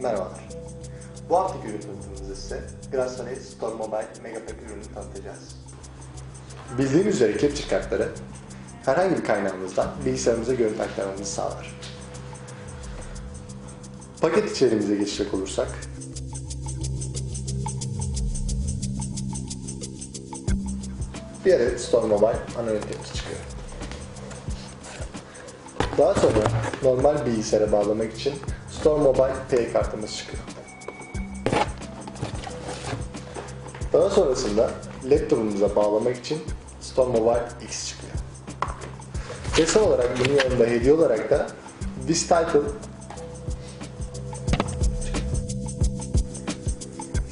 Merhabalar. Bu haftaki ürün tanıtımımızda size Grassonate Store Mobile Megapack ürünü tanıtacağız. Bildiğiniz üzere capture kartları herhangi bir kaynağımızdan bilgisayarımıza görüntü aktarmamızı sağlar. Paket içeriğimize geçecek olursak bir adet Store Mobile tepki çıkıyor. Daha sonra normal bilgisayara bağlamak için Store Mobile P kartımız çıkıyor. Daha sonrasında laptopumuza bağlamak için Store Mobile X çıkıyor. Ve son olarak bunun yanında hediye olarak da This Title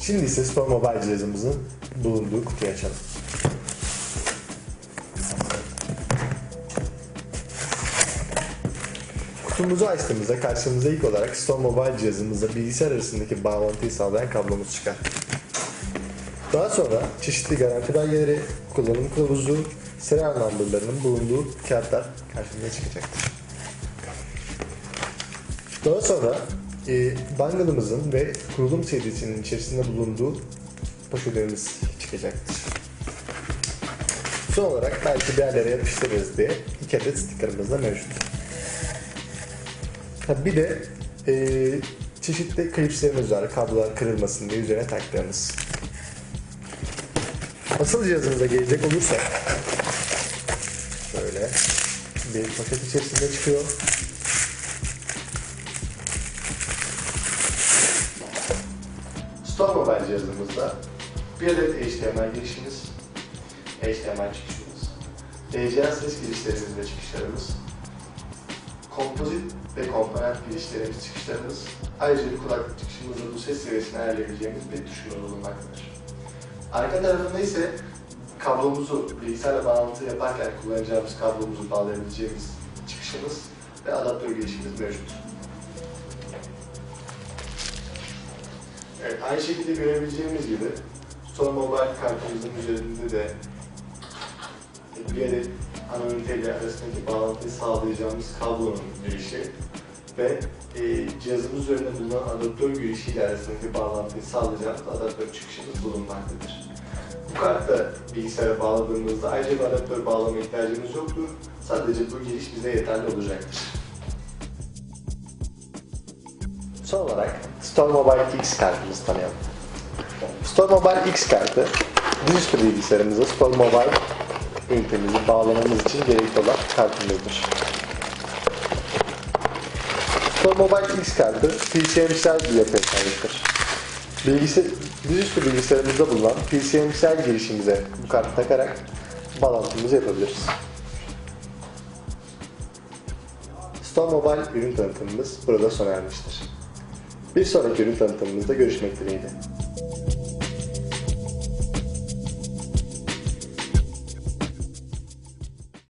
Şimdi ise Store Mobile cihazımızın bulunduğu kutuyu açalım. Kutumuzu açtığımızda karşımıza ilk olarak Store Mobile cihazımızla bilgisayar arasındaki bağlantıyı sağlayan kablomuz çıkar. Daha sonra çeşitli garanti belgeleri, kullanım kılavuzu, serial numberlarının bulunduğu kağıtlar karşımıza çıkacaktır. Daha sonra e, bundle'ımızın ve kurulum CD'sinin içerisinde bulunduğu poşetlerimiz çıkacaktır. Son olarak belki bir yerlere yapıştırırız diye iki adet stickerımız da mevcut. Ha, bir de e, çeşitli klipslerimiz var. Kablolar kırılmasın diye üzerine taktığımız. Asıl cihazımıza gelecek olursak şöyle bir paket içerisinde çıkıyor. Store Mobile cihazımızda bir adet HDMI girişimiz, HDMI çıkışımız, DCI ses girişlerimiz ve çıkışlarımız, kompozit ve komponent girişlerimiz, çıkışlarımız, ayrıca bir kulaklık çıkışımızda bu ses seviyesini ayarlayabileceğimiz bir tuşumuz bulunmaktadır. Arka tarafında ise kablomuzu bilgisayarla bağlantı yaparken kullanacağımız kablomuzu bağlayabileceğimiz çıkışımız ve adaptör girişimiz mevcut. Evet, aynı şekilde görebileceğimiz gibi Store Mobile kartımızın üzerinde de bir adet üniteyle arasındaki bağlantıyı sağlayacağımız kablonun girişi ve e, cihazımız üzerinde bulunan adaptör girişiyle arasındaki bağlantıyı sağlayacağımız adaptör çıkışımız bulunmaktadır. Bu kartta bilgisayara bağladığımızda ayrıca bir adaptör bağlama ihtiyacımız yoktur. Sadece bu giriş bize yeterli olacaktır. Son olarak Store Mobile X kartımızı tanıyalım. Store Mobile X kartı dizüstü bilgisayarımıza Store Mobile ünitemizi bağlamamız için gerekli olan kartımızdır. Store Mobile X kartı PCM'sel bir yapıya sahiptir. Bilgisayar, dizüstü bilgisayarımızda bulunan PCM'sel girişimize bu kartı takarak bağlantımızı yapabiliriz. Store Mobile ürün tanıtımımız burada sona ermiştir. Bir sonraki ürün tanıtımımızda görüşmek dileğiyle.